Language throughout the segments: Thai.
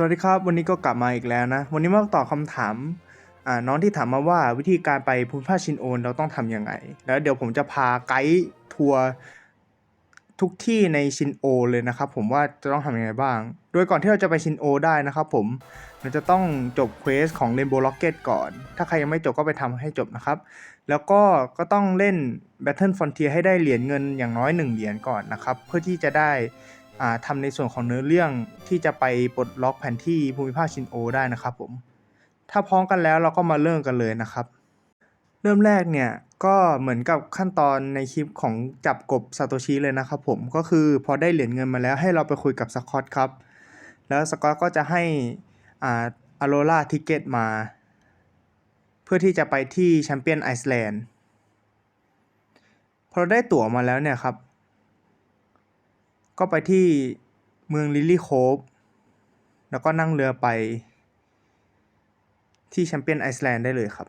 สวัสดีครับ วันนี้ก็กลับมาอีกแล้วนะ วันนี้มาตอบคำถามน้องที่ถามมาว่าวิธีการไปภูมิภาคชินโอนเราต้องทำยังไง แล้วเดี๋ยวผมจะพาไกด์ทัวร์ทุกที่ในชินโอเลยนะครับผมว่าจะต้องทำยังไงบ้าง โดยก่อนที่เราจะไปชินโอได้นะครับผมเราจะต้องจบเควสของ Rainbow Rocket ก่อน ถ้าใครยังไม่จบก็ไปทำให้จบนะครับ แล้วก็ก็ต้องเล่น Battle Frontier ให้ได้เหรียญเงินอย่างน้อย 1 เหรียญก่อนนะครับ เพื่อที่จะได้ อ่าทำในส่วนของเนื้อเรื่องที่จะไปปลดล็อกแผนที่ภูมิภาคชินโอได้นะครับผม ถ้าพร้อมกันแล้วเราก็มาเริ่มกันเลยนะครับ เริ่มแรกเนี่ยก็เหมือนกับขั้นตอนในคลิปของจับกบซาโตชิเลยนะครับผมก็คือพอได้เหรียญเงินมาแล้วให้เราไปคุยกับสกอตครับ แล้วสกอตก็จะให้อ่าอโรล่าทิเกตมา เพื่อที่จะไปที่แชมเปี้ยนไอซ์แลนด์พอได้ตั๋วมาแล้วเนี่ยครับ ก็ไปที่เมืองลิลลี่โคฟแล้วก็นั่งเรือไปที่แชมเปี้ยนไอซ์แลนด์ได้เลยครับ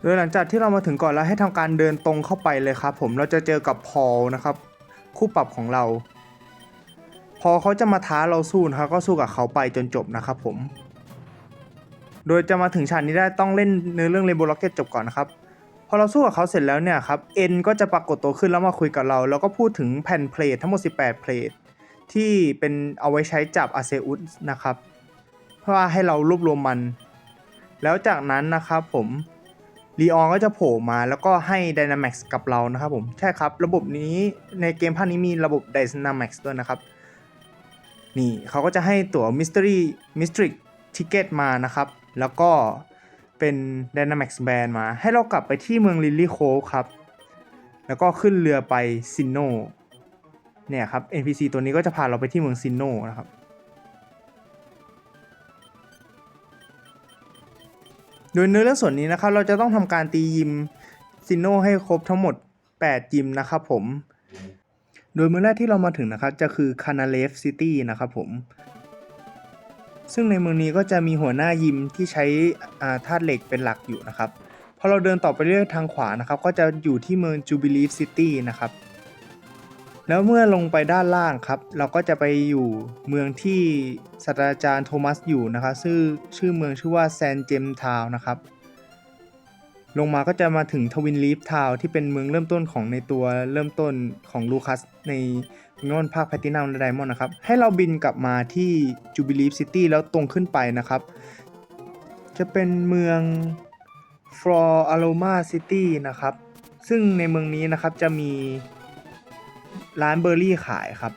โดยหลังจากที่เรามาถึงก่อนแล้วให้ทำการเดินตรงเข้าไปเลยครับ ผมเราจะเจอกับพอลนะครับ คู่ปรับของเรา พอเขาจะมาท้าเราสู้นะครับก็สู้กับเขาไปจนจบนะครับผม โดยจะมาถึงฉากนี้ได้ต้องเล่นเนื้อเรื่องเรโบล็อกเก็ตจบก่อนนะครับพอเราสู้กับเขาเสร็จแล้วเนี่ยครับเอ็นก็จะปรากฏตัวขึ้นแล้วมาคุยกับเรา แล้วก็พูดถึงแผ่นเพลททั้งหมด 18 เพลทที่เป็นเอาไว้ใช้จับอาเซอุสนะครับเพื่อให้เรารวบรวมมัน แล้วจากนั้นนะครับผมลีออนก็จะโผล่มาแล้วก็ให้ Dynamax กับเรานะครับผมใช่ครับ ระบบนี้ในเกมภาคนี้มีระบบ Dynamax ด้วยนะครับ นี่เขาก็จะให้ตั๋ว Mystery Mystery Ticket มานะครับ แล้วก็เป็น Dynamax Band มา ให้เรากลับไปที่เมืองลิลลี่โคครับ แล้วก็ขึ้นเรือไปซินโนเนี่ยครับ NPC ตัวนี้ก็จะพาเราไปที่เมืองซินโนนะครับโดยเนื้อเรื่องส่วนนี้นะครับ เราจะต้องทำการตียิมซินโนให้ครบทั้งหมด 8 ยิมนะครับผม โดยเมืองแรกที่เรามาถึงนะครับ จะคือคานาเลฟซิตี้นะครับผม ซึ่งในเมืองนี้ก็จะมีหัวหน้ายิมที่ใช้ธาตุเหล็กเป็นหลักอยู่นะครับ พอเราเดินต่อไปเรื่อยทางขวานะครับ ก็จะอยู่ที่เมืองจูบิลีฟซิตี้นะครับ แล้วเมื่อลงไปด้านล่างครับ เราก็จะไปอยู่เมืองที่ศาสตราจารย์โทมัสอยู่นะครับซึ่งชื่อเมืองชื่อว่าแซนเจมทาวนะครับ ลงมาก็จะมาถึงทวินลีฟทาวที่เป็นเมืองเริ่มต้นของในตัวเริ่มต้นของลูคัสในงอนภาคแพตินัมและไดมอนด์นะครับ ให้เราบินกลับมาที่จูบิลีฟซิตี้แล้วตรงขึ้นไปนะครับ จะเป็นเมืองฟลอร์อโรมาซิตี้นะครับ ซึ่งในเมืองนี้นะครับจะมีร้านเบอร์รี่ขายครับ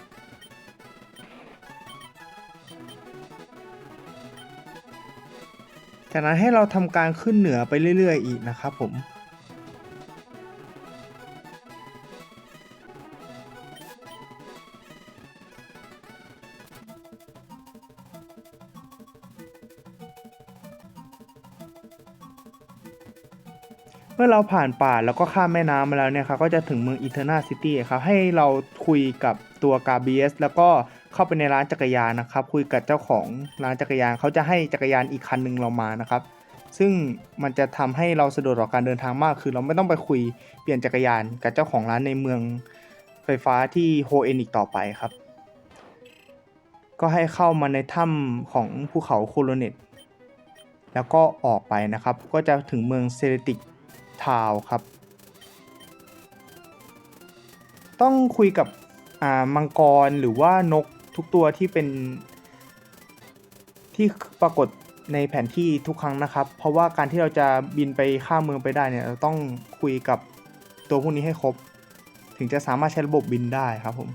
จากนั้นให้เราทำการขึ้นเหนือไปเรื่อย ๆ อีกนะครับผมเมื่อเราผ่านป่าแล้วก็ข้ามแม่น้ำมาแล้วเนี่ยครับก็จะถึงเมืองอีเทอร์นาซิตี้ครับให้เราคุยกับตัวกาเบียสแล้วก็ เข้าไปในร้านจักรยานนะครับ คุยกับเจ้าของร้านจักรยานเขาจะให้จักรยานอีกคันหนึ่งเรามานะครับ ซึ่งมันจะทำให้เราสะดวกต่อการเดินทางมาก คือเราไม่ต้องไปคุยเปลี่ยนจักรยานกับเจ้าของร้านในเมืองไฟฟ้าที่โฮเอ็นอีกต่อไปครับ ก็ให้เข้ามาในถ้ำของภูเขาโคโลเนตแล้วก็ออกไปนะครับ ก็จะถึงเมืองเซเลติกทาวครับ ต้องคุยกับอ่ามังกรหรือว่านก ทุกตัวที่เป็น ที่ปรากฏในแผนที่ทุกครั้งนะครับ เพราะว่าการที่เราจะบินไปข้ามเมืองไปได้เนี่ยเราต้องคุยกับตัวพวกนี้ให้ครบ ถึงจะสามารถใช้ระบบบินได้ครับผม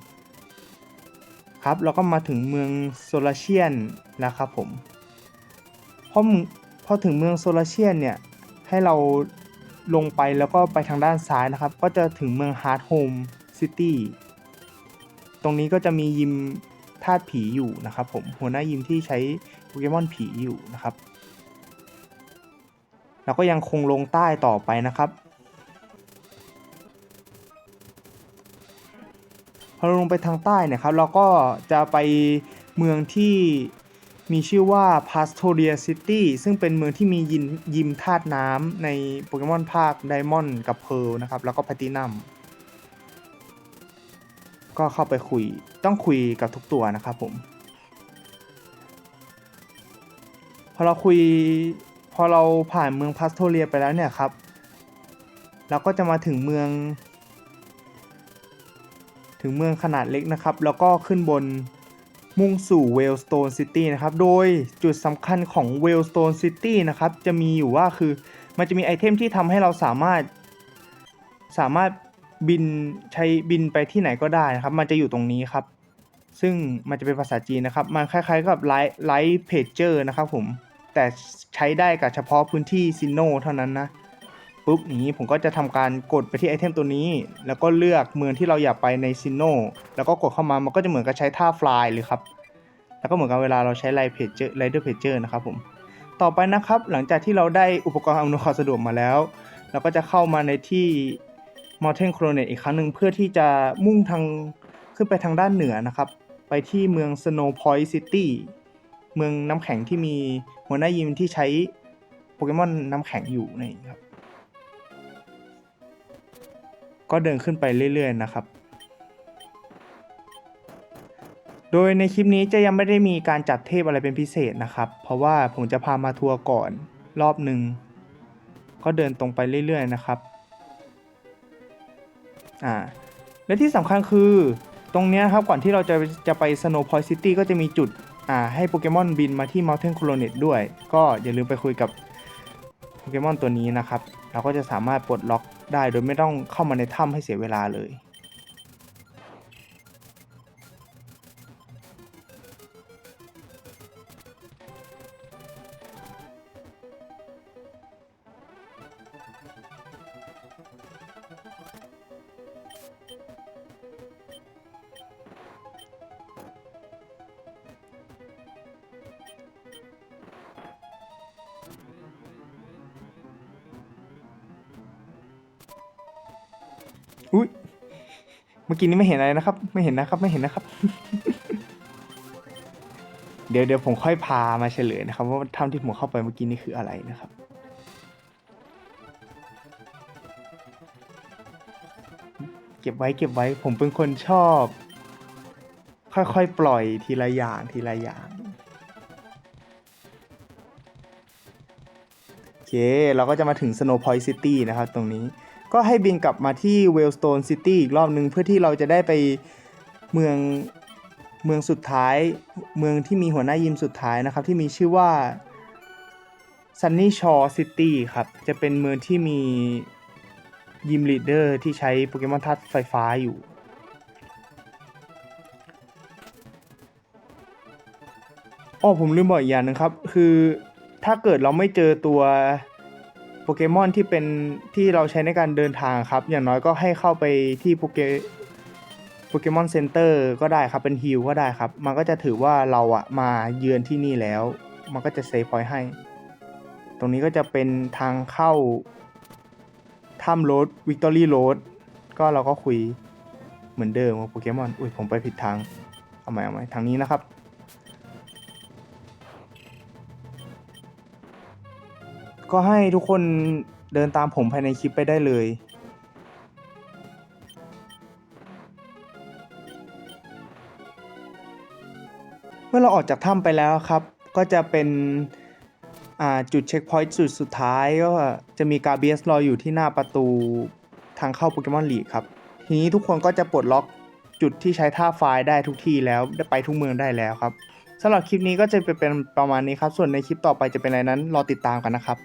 ครับเราก็มาถึงเมืองโซลาเชียนแล้วครับผมพอมพอถึงเมืองโซลาเชียนเนี่ยให้เราลงไปแล้วก็ไปทางด้านซ้ายนะครับ ก็จะถึงเมืองฮาร์ดโฮมซิตี้ตรงนี้ก็จะมียิม ธาตุผีอยู่นะครับผมหัวหน้ายิมที่ใช้โปเกมอนผีอยู่นะครับแล้วก็ยังคงลงใต้ต่อไปนะครับ พอลงไปทางใต้เนี่ยครับ เราก็จะไปเมืองที่มีชื่อว่า Pastoria City ซึ่งเป็นเมืองที่มียิมยิมธาตุน้ำในโปเกมอนภาคไดมอนด์กับเพลนะครับ แล้วก็แพตตินัม ก็เข้าไปคุยต้องคุยกับทุกตัวนะครับผม พอเราคุยพอเราผ่านเมืองพาสโทเรียไปแล้วเนี่ยครับ เราก็จะมาถึงเมือง ถึงเมืองขนาดเล็กนะครับ แล้วก็ขึ้นบนมุ่งสู่เวลสโตนซิตี้นะครับ โดยจุดสำคัญของเวลสโตนซิตี้นะครับ จะมีอยู่ว่าคือมันจะมีไอเทมที่ทำให้เราสามารถสามารถ บินใช้บินไปที่ไหนก็ได้นะครับ มันจะอยู่ตรงนี้ครับ ซึ่งมันจะเป็นภาษาจีนนะครับ มันคล้ายๆกับไลท์ไลท์เพจเจอร์นะครับผม แต่ใช้ได้กับเฉพาะพื้นที่ซินโนเท่านั้นนะ ปุ๊บนี้ผมก็จะทำการกดไปที่ไอเทมตัวนี้ แล้วก็เลือกเมืองที่เราอยากไปในซินโน แล้วก็กดเข้ามา มันก็จะเหมือนกับใช้ท่าฟลายเลยครับ แล้วก็เหมือนกับเวลาเราใช้ไลท์เพจเจอร์ไลเดอร์เพจเจอร์นะครับผม ต่อไปนะครับ หลังจากที่เราได้อุปกรณ์อำนวยความสะดวกมาแล้ว เราก็จะเข้ามาในที่ Mountain Coronet อีกครั้งหนึ่งเพื่อที่จะมุ่งทางขึ้นไปทางด้านเหนือนะครับ ไปที่เมือง Snow Point City เมืองน้ำแข็งที่มีหัวหน้ายิมที่ใช้โปเกมอนน้ำแข็งอยู่นี่ครับ ก็เดินขึ้นไปเรื่อย ๆ นะครับ โดยในคลิปนี้จะยังไม่ได้มีการจัดเทพอะไรเป็นพิเศษนะครับ เพราะว่าผมจะพามาทัวร์ก่อนรอบหนึ่ง ก็เดินตรงไปเรื่อย ๆ นะครับ อ่าและที่สำคัญคือตรงนี้ครับก่อนที่เราจะจะไปสโนว์พอยต์ซิตี้ก็จะมีจุดอ่าให้โปเกมอนบินมาที่ Mountain Coronet ด้วย ก็อย่าลืมไปคุยกับโปเกมอนตัวนี้นะครับ เราก็จะสามารถปลดล็อกได้โดยไม่ต้องเข้ามาในถ้ำให้เสียเวลาเลย อุ้ยเมื่อกี้นี้ไม่เห็นอะไรนะครับ ไม่เห็นนะครับ ไม่เห็นนะครับ เดี๋ยวเดี๋ยวผมค่อยพามาเฉลยนะครับ ว่าถ้ำที่ผมเข้าไปเมื่อกี้นี่คืออะไรนะครับเก็บไว้เก็บไว้ผมเป็นคนชอบ ค่อยๆ ปล่อยทีละอย่างทีละอย่างโอเค เราก็จะมาถึง Snow Point City นะครับตรงนี้ ก็ให้บินกลับมาที่ Wellstone City อีกรอบหนึ่งเพื่อที่เราจะได้ไปเมืองเมืองสุดท้าย เมืองที่มีหัวหน้ายิมสุดท้ายนะครับ ที่มีชื่อว่า Sunny Shore City ครับ จะเป็นเมืองที่มียิมลีดเดอร์ที่ใช้โปเกมอนธาตุไฟฟ้าอยู่ อ๋อผมลืมบอกอีกอย่างหนึงครับ คือถ้าเกิดเราไม่เจอตัว โปเกมอนที่เป็นที่เราใช้ในการเดินทางครับ อย่างน้อยก็ให้เข้าไปที่โปเกโปเกมอนเซ็นเตอร์ก็ได้ครับเป็นฮิลก็ได้ครับ มันก็จะถือว่าเราอะมาเยือนที่นี่แล้ว มันก็จะเซฟพอยต์ให้ ตรงนี้ก็จะเป็นทางเข้าถ้ำโรดวิกตอรี่โรดก็เราก็คุยเหมือนเดิมกับโปเกมอน อุ้ยผมไปผิดทาง เอาใหม่เอาใหม่ทางนี้นะครับ ก็ให้ทุกคนเดินตามผมภายในคลิปไปได้เลย เมื่อเราออกจากถ้ำไปแล้วครับ ก็จะเป็นจุดเช็คพอยต์จุดสุดท้ายก็จะมีกาเบียสรออยู่ที่หน้าประตูทางเข้าโปเกมอนลีกครับ ทีนี้ทุกคนก็จะปลดล็อกจุดที่ใช้ท่าไฟล์ได้ทุกที่แล้วได้ไปทุกเมืองได้แล้วครับสำหรับคลิปนี้ก็จะเป็นประมาณนี้ครับ ส่วนในคลิปต่อไปจะเป็นอะไรนั้น รอติดตามกันนะครับ